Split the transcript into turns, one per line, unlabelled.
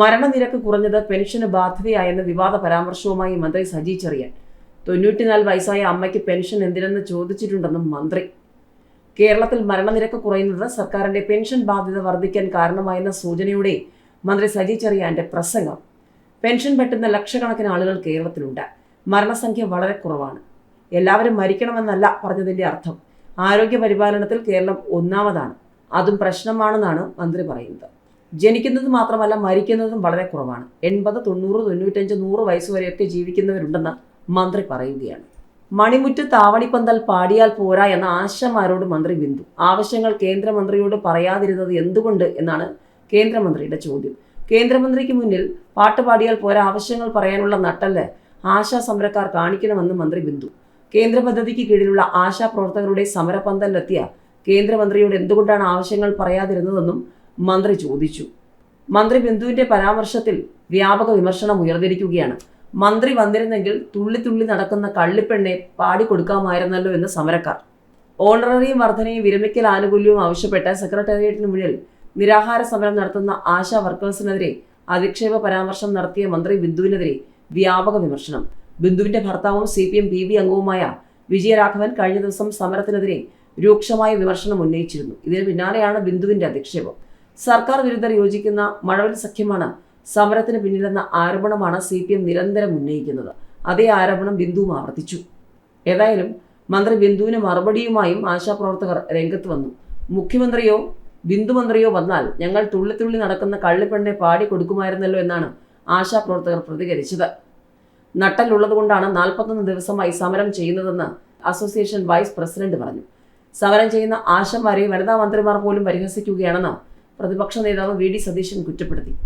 മരണനിരക്ക് കുറഞ്ഞത് പെൻഷന് ബാധ്യതയായെന്ന വിവാദ പരാമർശവുമായി മന്ത്രി സജി ചെറിയൻ. തൊണ്ണൂറ്റിനാല് വയസ്സായ അമ്മയ്ക്ക് പെൻഷൻ എന്തിനെന്ന് ചോദിച്ചിട്ടുണ്ടെന്നും മന്ത്രി. കേരളത്തിൽ മരണനിരക്ക് കുറയുന്നത് സർക്കാരിന്റെ പെൻഷൻ ബാധ്യത വർദ്ധിക്കാൻ കാരണമായെന്ന സൂചനയോടെ മന്ത്രി സജി ചെറിയാന്റെ പ്രസംഗം. പെൻഷൻ പറ്റുന്ന ലക്ഷക്കണക്കിന് ആളുകൾ കേരളത്തിലുണ്ട്. മരണസംഖ്യ വളരെ കുറവാണ്. എല്ലാവരും മരിക്കണമെന്നല്ല പറഞ്ഞതിന്റെ അർത്ഥം. ആരോഗ്യ പരിപാലനത്തിൽ കേരളം ഒന്നാമതാണ്. അതും പ്രശ്നമാണെന്നാണ് മന്ത്രി പറയുന്നത്. ജനിക്കുന്നത് മാത്രമല്ല മരിക്കുന്നതും വളരെ കുറവാണ്. എൺപത് തൊണ്ണൂറ് തൊണ്ണൂറ്റഞ്ച് നൂറ് വയസ്സ് വരെയൊക്കെ ജീവിക്കുന്നവരുണ്ടെന്ന് മന്ത്രി പറയുകയാണ്. മണിമുറ്റ് താവണിപ്പന്തൽ പാടിയാൽ പോരാ എന്ന ആശമാരോട് മന്ത്രി ബിന്ദു. ആവശ്യങ്ങൾ കേന്ദ്രമന്ത്രിയോട് പറയാതിരുന്നത് എന്തുകൊണ്ട് എന്നാണ് കേന്ദ്രമന്ത്രിയുടെ ചോദ്യം. കേന്ദ്രമന്ത്രിക്ക് മുന്നിൽ പാട്ട് പാടിയാൽ പോരാ ആവശ്യങ്ങൾ പറയാനുള്ള നട്ടൽ ആശാ സമരക്കാർ കാണിക്കണമെന്ന് മന്ത്രി ബിന്ദു. കേന്ദ്ര പദ്ധതിക്ക് കീഴിലുള്ള ആശാ പ്രവർത്തകരുടെ സമരപന്തലിലെത്തിയ കേന്ദ്രമന്ത്രിയോട് എന്തുകൊണ്ടാണ് ആവശ്യങ്ങൾ പറയാതിരുന്നതെന്നും മന്ത്രി ചോദിച്ചു. മന്ത്രി ബിന്ദുവിന്റെ പരാമർശത്തിൽ വ്യാപക വിമർശനം ഉയർന്നിരിക്കുകയാണ്. മന്ത്രി വന്നിരുന്നെങ്കിൽ തുള്ളി തുള്ളി നടക്കുന്ന കള്ളിപ്പെണ്ണെ പാടിക്കൊടുക്കാമായിരുന്നല്ലോ എന്ന് സമരക്കാർ. ഓണററിയും വർധനയും വിരമിക്കൽ ആനുകൂല്യവും ആവശ്യപ്പെട്ട് സെക്രട്ടേറിയറ്റിന് മുന്നിൽ നിരാഹാര സമരം നടത്തുന്ന ആശാ വർക്കേഴ്സിനെതിരെ അധിക്ഷേപ പരാമർശം നടത്തിയ മന്ത്രി ബിന്ദുവിനെതിരെ വ്യാപക വിമർശനം. ബിന്ദുവിന്റെ ഭർത്താവും സി പി എം ബി അംഗവുമായ വിജയരാഘവൻ കഴിഞ്ഞ ദിവസം സമരത്തിനെതിരെ രൂക്ഷമായ വിമർശനം ഉന്നയിച്ചിരുന്നു. ഇതിന് പിന്നാലെയാണ് ബിന്ദുവിന്റെ അധിക്ഷേപം. സർക്കാർ വിരുദ്ധർ യോജിക്കുന്ന മഴവിൽ സഖ്യമാണ് സമരത്തിന് പിന്നിലെന്ന ആരോപണമാണ് സി പി എം നിരന്തരം ഉന്നയിക്കുന്നത്. അതേ ആരോപണം ബിന്ദുവും ആവർത്തിച്ചു. ഏതായാലും മന്ത്രി ബിന്ദുവിന് മറുപടിയുമായും ആശാപ്രവർത്തകർ രംഗത്ത് വന്നു. മുഖ്യമന്ത്രിയോ ബിന്ദു മന്ത്രിയോ വന്നാൽ ഞങ്ങൾ തുള്ളി തുള്ളി നടക്കുന്ന കള്ളിപ്പെണ്ണെ പാടി കൊടുക്കുമായിരുന്നല്ലോ എന്നാണ് ആശാപ്രവർത്തകർ പ്രതികരിച്ചത്. നട്ടലുള്ളതുകൊണ്ടാണ് നാൽപ്പത്തൊന്ന് ദിവസമായി സമരം ചെയ്യുന്നതെന്ന് അസോസിയേഷൻ വൈസ് പ്രസിഡന്റ് പറഞ്ഞു. സമരം ചെയ്യുന്ന ആശമാരെ വനിതാ മന്ത്രിമാർ പോലും പരിഹസിക്കുകയാണെന്ന് പ്രതിപക്ഷ നേതാവ് വി ഡി സതീശൻ കുറ്റപ്പെടുത്തി.